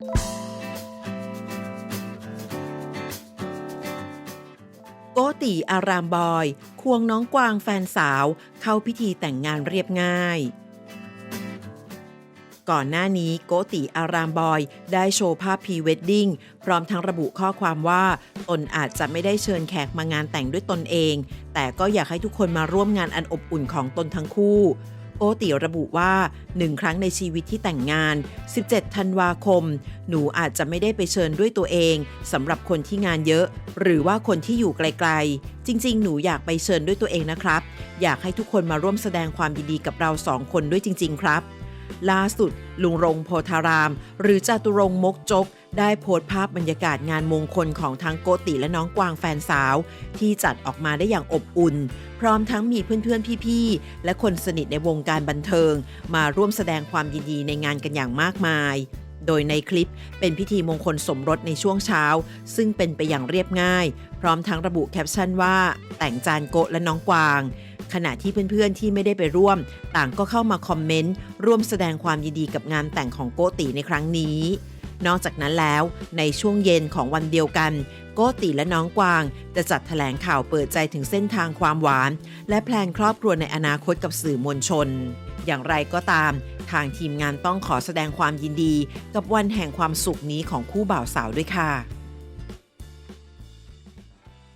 โกติอารามบอย ควงน้องกวางแฟนสาวเข้าพิธีแต่งงานเรียบง่าย ก่อนหน้านี้โกติอารามบอย ได้โชว์ภาพพรีเวดดิ้งพร้อมทั้งระบุข้อความว่า ตนอาจจะไม่ได้เชิญแขกมางานแต่งด้วยตนเอง แต่ก็อยากให้ทุกคนมาร่วมงานอันอบอุ่นของตนทั้งคู่ โกติระบุว่าหนึ่งครั้งในชีวิตที่แต่งงาน 17 ธันวาคม หนูอาจจะไม่ได้ไปเชิญด้วยตัวเองสำหรับคนที่งานเยอะ หรือว่าคนที่อยู่ไกลๆ จริง ๆ หนูอยากไปเชิญด้วยตัวเองนะครับ อยากให้ทุกคนมาร่วมแสดงความยินดีกับเราสองคนด้วยจริง ๆ ครับ ล่าสุดลุงรงโพธาราม หรือจตุรงมกจก ได้โพสต์ภาพบรรยากาศงานมงคลของทั้งโกติและน้องกวางแฟนสาว ที่จัดออกมาได้อย่างอบอุ่น พร้อมทั้งมีเพื่อนๆ พี่ๆ และคนสนิทในวงการบันเทิง มาร่วมแสดงความยินดีในงานกันอย่างมากมาย โดยในคลิปเป็นพิธีมงคลสมรสในช่วงเช้า ซึ่งเป็นไปอย่างเรียบง่าย พร้อมทั้งระบุแคปชั่นว่า แต่งจานโกะและน้องกวางขณะที่เพื่อนๆ ที่ไม่ได้ไปร่วม ต่างก็เข้ามาคอมเมนต์ ร่วมแสดงความยินดีกับงานแต่งของโกติในครั้งนี้ นอกจากนั้นแล้ว ในช่วงเย็นของวันเดียวกัน โกติและน้องกวาง จะจัดแถลงข่าวเปิดใจถึงเส้นทางความหวาน และแพลนครอบครัวในอนาคตกับสื่อมวลชน อย่างไรก็ตาม ทางทีมงานต้องขอแสดงความยินดี กับวันแห่งความสุขนี้ของคู่บ่าวสาวด้วยค่ะ